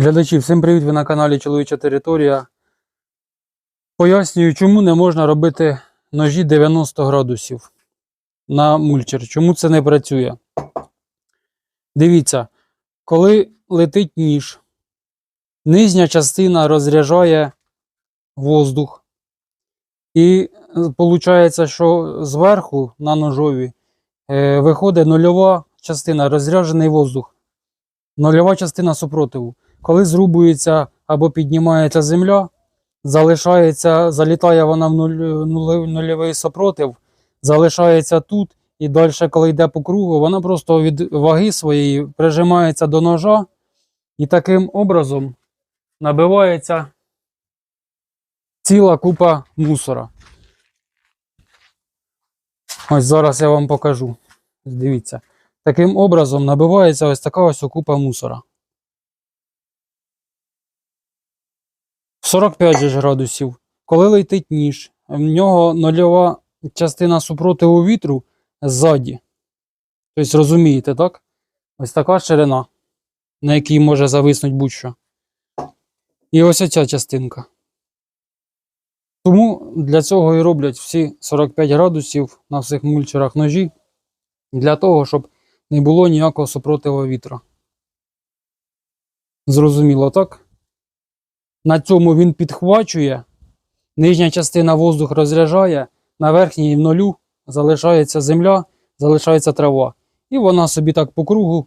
Глядачі, всім привіт! Ви на каналі Чоловіча Територія. Пояснюю, чому не можна робити ножі 90 градусів на мульчер. Чому це не працює? Дивіться, коли летить ніж, нижня частина розряджає воздух. І виходить, що зверху на ножові е, виходить нульова частина, розряджений воздух, нульова частина супротиву. Коли зрубується або піднімається земля, залишається, залітає вона в нуль, нуль- нульовий супротив, залишається тут, і далі, коли йде по кругу, вона просто від ваги своєї прижимається до ножа, і таким образом набивається ціла купа мусора. Ось зараз я вам покажу. Дивіться. Таким образом набивається ось така ось купа мусора. 45 же градусів. Коли летить ніж, в нього нульова частина супротиву вітру ззаді. Тобто, розумієте, так? Ось така ширина, на якій може зависнути будь-що. І ось оця частинка. Тому для цього і роблять всі 45 градусів на всіх мульчерах ножі, для того, щоб не було ніякого супротиву вітра. Зрозуміло, так? На цьому він підхвачує, нижня частина воздух розряджає, на верхній в нулю залишається земля, залишається трава. І вона собі так по кругу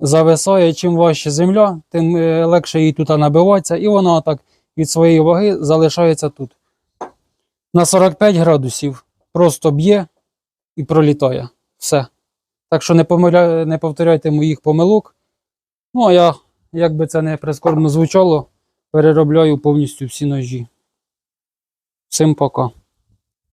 зависає. Чим важче земля, тим е, легше їй тут набиватися, і вона так від своєї ваги залишається тут. На 45 градусів просто б'є і пролітає. Все. Так що не, помиля... не повторяйте моїх помилок. Ну, а я, як би це не прискорбно звучало, переробляю повністю всі ножі. Всім пока.